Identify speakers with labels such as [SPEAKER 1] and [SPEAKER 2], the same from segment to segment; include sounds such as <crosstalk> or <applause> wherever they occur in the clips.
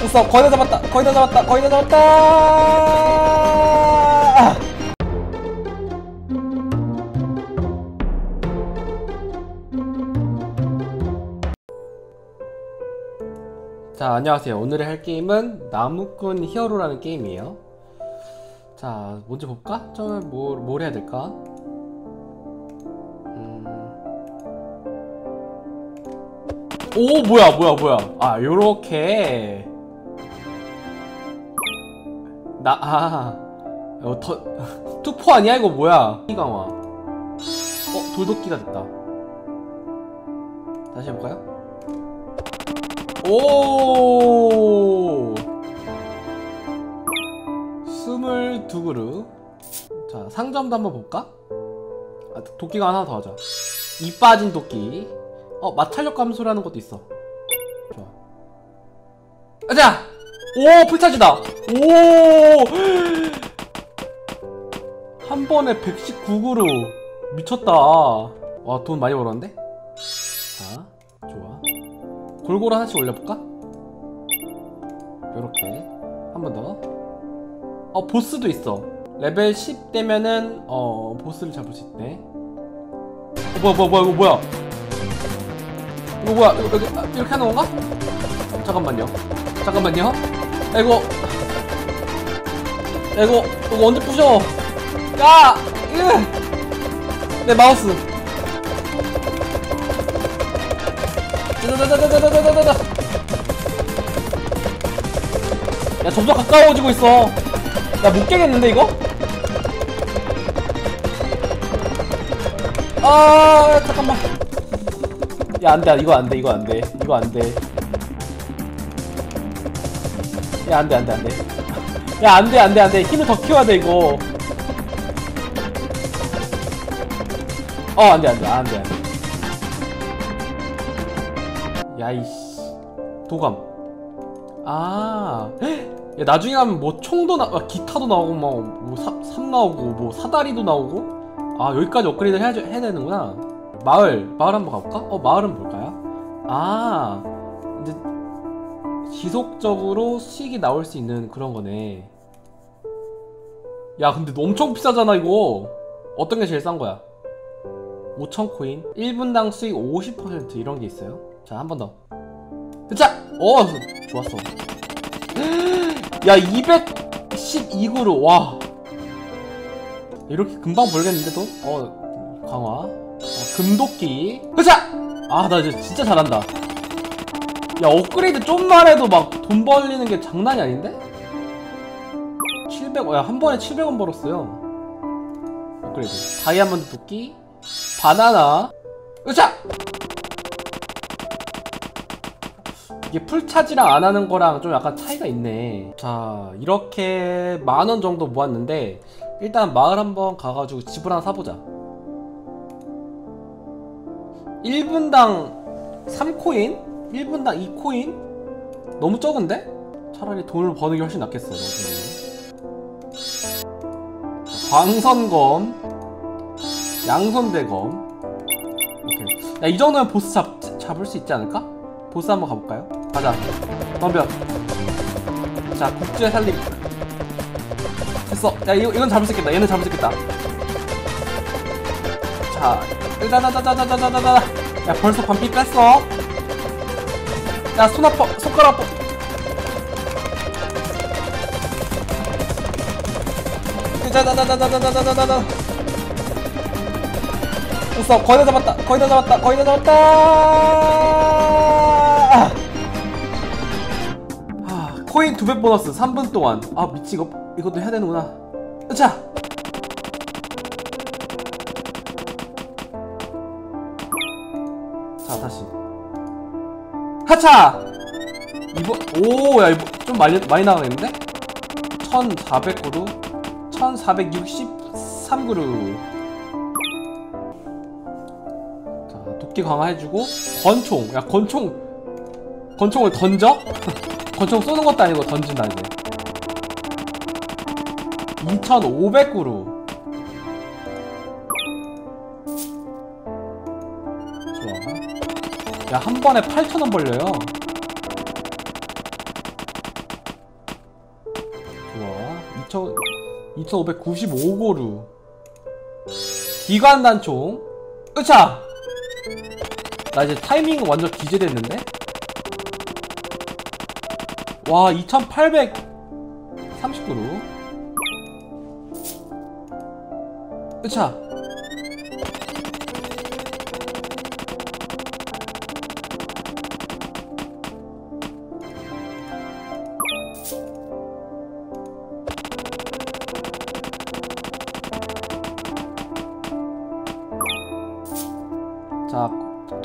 [SPEAKER 1] 됐어. 거의 다 잡았다. 거의 다 잡았다. 거의 다 잡았다. 아! 자 안녕하세요. 오늘의 할 게임은 나무꾼 히어로라는 게임이에요. 자 먼저 볼까? 처음에 뭐, 뭘 해야 될까? 음... 오 뭐야 뭐야 뭐야. 아 요렇게 나, 아, 어, 더, 투포 아니야? 이거 뭐야? 이강화. 어, 돌도끼가 됐다. 다시 해볼까요? 오! 스물두 그릇. 자, 상점도 한번 볼까? 아, 도끼가 하나 더 하자. 이 빠진 도끼. 어, 마찰력 감소라는 것도 있어. 좋아. 가자! 오 풀차지다 오! 한 번에 119그루 미쳤다. 와 돈 많이 벌었는데? 자 좋아. 골고루 하나씩 올려볼까? 요렇게. 한 번 더 어 보스도 있어. 레벨 10 되면은 어 보스를 잡을 수 있대. 어, 뭐야 뭐야 뭐야 이거 뭐야? 이거 뭐야? 이거, 이거, 아, 이렇게 하는 건가? 잠깐만요. 잠깐만요. 아이고 아이고 이거 언제 부셔 야! 으! 내 마우스 짜자자자자자자자자 야 점점 가까워지고 있어 야못 깨겠는데 이거? 아 잠깐만 야 안돼 이거 안돼 이거 안돼 이거 안돼 야 안돼 안돼 안돼 야 안돼 안돼 안돼. 힘을 더 키워야 돼 이거. 어 안돼 안돼. 안돼 안돼. 야이씨. 도감. 아. 야, 나중에 가면 뭐 총도 나 아, 기타도 나오고 뭐뭐삽 나오고 뭐 사다리도 나오고? 아 여기까지 업그레이드 해야, 해야 되는구나. 마을 마을 한번 가볼까? 어 마을은 뭘까요? 아. 이제 지속적으로 수익이 나올 수 있는 그런 거네. 야, 근데 엄청 비싸잖아, 이거. 어떤 게 제일 싼 거야? 5,000코인? 1분당 수익 50% 이런 게 있어요. 자, 한 번 더. 자! 어, 좋았어. 야, 212그루, 와. 이렇게 금방 벌겠는데, 돈? 어, 강화. 어, 금도끼. 자! 아, 나 이제 진짜 잘한다. 야 업그레이드 좀만 해도 막 돈 벌리는 게 장난이 아닌데? 700, 야, 한 번에 700원 벌었어요. 업그레이드. 다이아몬드 도끼, 바나나, 으쌰! 이게 풀차지랑 안 하는 거랑 좀 약간 차이가 있네. 자, 이렇게 만 원 정도 모았는데, 일단 마을 한번 가가지고 집을 하나 사보자. 1분당 3코인? 1분당 2코인? 너무 적은데? 차라리 돈을 버는 게 훨씬 낫겠어요 나중에 광선검 양선대검. 오케이. 이 정도면 보스 잡, 잡을 수 있지 않을까? 보스 한번 가볼까요? 가자. 덤벼. 자 국제 살림. 됐어. 야 이거, 이건 잡을 수 있겠다. 얘는 잡을 수 있겠다. 자 일단 자자자자자자자야 벌써 반피 뺐어? 야, 손 아파. 손가락 아파. 자자자자자자자자자자. 됐어. 거의 다 잡았다. 거의 다 잡았다. 거의 다 잡았다. 아, 코인 두 배 보너스 3분 동안. 아, 미치 이거 이것도 해야 되는구나. 자. 자, 다시. 하차! 이번, 오, 야, 좀 많이, 많이 나가겠는데? 1400그루, 1463그루. 자, 도끼 강화해주고, 권총. 야, 권총. 권총을 던져? <laughs> 권총 쏘는 것도 아니고 던진다, 이제. 2500그루. 야, 한 번에 8,000원 벌려요. 좋아 2000, 2595고루. 기관 단총. 으차 나 이제 타이밍 완전 기재됐는데? 와 2839루. 으차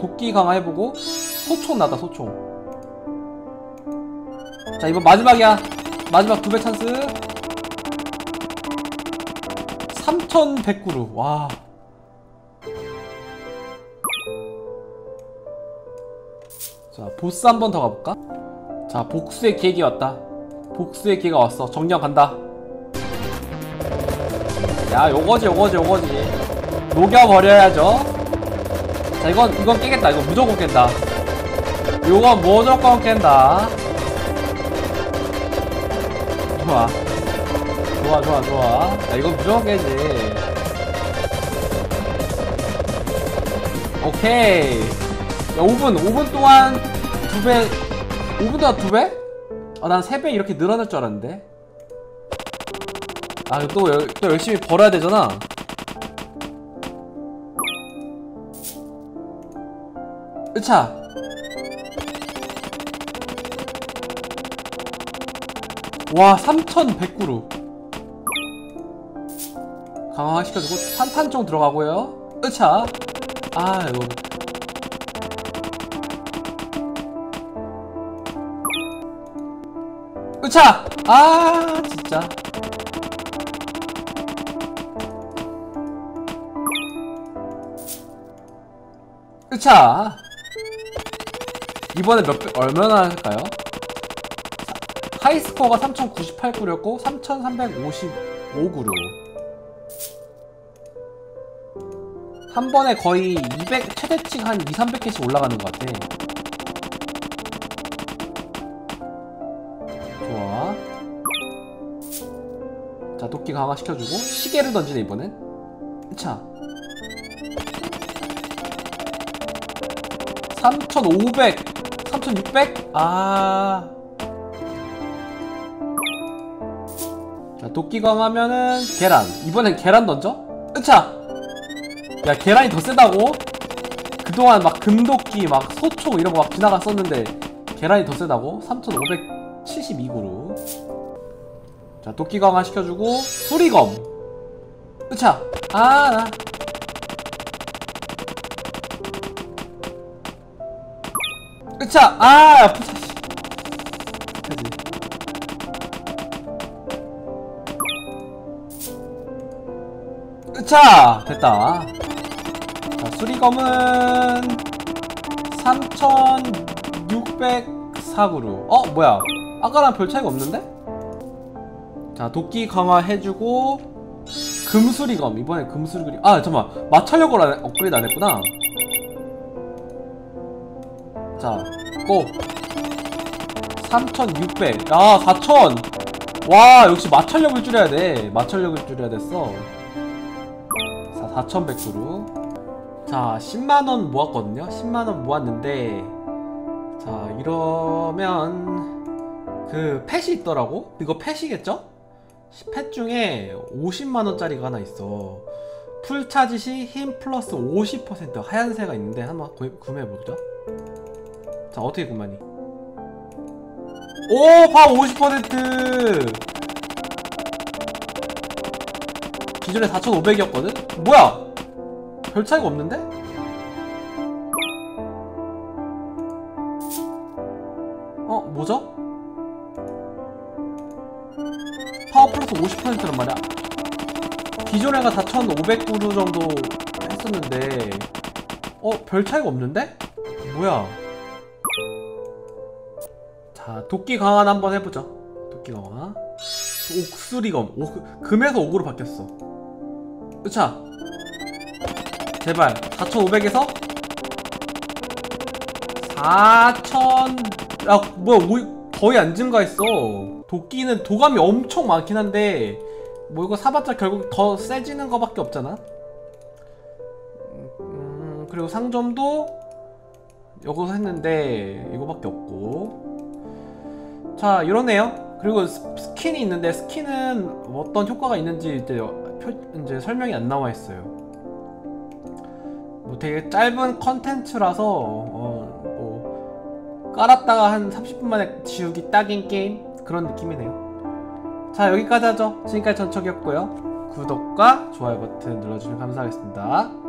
[SPEAKER 1] 도끼 강화해보고 소총 나다 소총 자 이번 마지막이야 마지막 두 배 찬스 3100그루 와 자, 보스 한 번 더 가볼까? 자, 복수의 계획이 왔다. 복수의 기회가 왔어. 정령 간다. 야, 요거지, 요거지, 요거지. 녹여버려야죠. 자, 이건, 이건 깨겠다. 이거 무조건 깬다. 요건 무조건 깬다. 좋아. 좋아, 좋아, 좋아. 야, 이건 무조건 깨지. 오케이. 야, 5분, 5분 동안 두 배, 5분 동안 두 배? 아, 난 세 배 이렇게 늘어날 줄 알았는데. 아, 또, 열- 또 열심히 벌어야 되잖아. 으차! 와, 3,100그루. 강화 시켜주고, 산탄총 들어가고요. 으차! 아, 이거. 으차! 아, 진짜. 으차! 이번에 몇 배, 얼마나 할까요? 하이스코어가 3098구였고 3355구로 한 번에 거의 200 최대치가 한 2, 300개씩 올라가는 것 같아. 좋아. 자, 도끼 강화 시켜주고 시계를 던지네 이번엔. 자. 3,500, 3,600. 아. 자, 도끼 강하면은 계란. 이번엔 계란 던져? 으차. 야, 계란이 더 세다고? 그동안 막 금도끼, 막 소총 이런 거 막 지나갔었는데 계란이 더 세다고? 3,572구로. 자, 도끼 강화 시켜주고 수리검. 으차. 아, 나. 으차. 아. 그지. 으차! 됐다. 자, 수리검은 3604구루. 어, 뭐야. 아까랑 별 차이가 없는데? 자, 도끼 강화 해주고, 금수리검. 이번엔 금수리검. 아, 잠깐만. 마찰력을 안- 업그레이드 안 했구나. 자, 고! 3600. 야, 4000! 와, 역시 마찰력을 줄여야 돼. 마찰력을 줄여야 됐어. 자, 4100구루. 자, 10만원 모았거든요? 10만원 모았는데, 자, 이러면, 그, 펫이 있더라고? 이거 펫이겠죠? 펫 중에 50만원짜리가 하나 있어. 풀 차지 시 힘 플러스 50% 하얀새가 있는데, 한번 구- 구매해보죠. 자, 어떻게 구매하니? 오! 파 50%! 기존에 4,500이었거든? 뭐야! 별 차이가 없는데? 어, 뭐죠? 파워 플러스 50%란 말이야. 기존에가 4,500구루 정도 했었는데, 어, 별 차이가 없는데? 뭐야? 자, 도끼 강화 한번 해보죠. 도끼 강화. 옥수리검. 옥, 금에서 옥으로 바뀌었어. 으차. 제발. 4,500에서 4,000. 야, 뭐야, 오, 거의 안 증가했어 도끼는 도감이 엄청 많긴 한데 뭐 이거 사봤자 결국 더 세지는 거밖에 없잖아 음, 그리고 상점도 여기서 했는데 이거밖에 없고 자 이러네요. 그리고 스- 스킨이 있는데 스킨은 어떤 효과가 있는지 이제, 표, 이제 설명이 안 나와 있어요. 뭐 되게 짧은 컨텐츠라서 어, 뭐 깔았다가 한 30분 만에 지우기 딱인 게임? 그런 느낌이네요. 자 여기까지 하죠. 지금까지 전척이었고요. 구독과 좋아요 버튼 눌러주시면 감사하겠습니다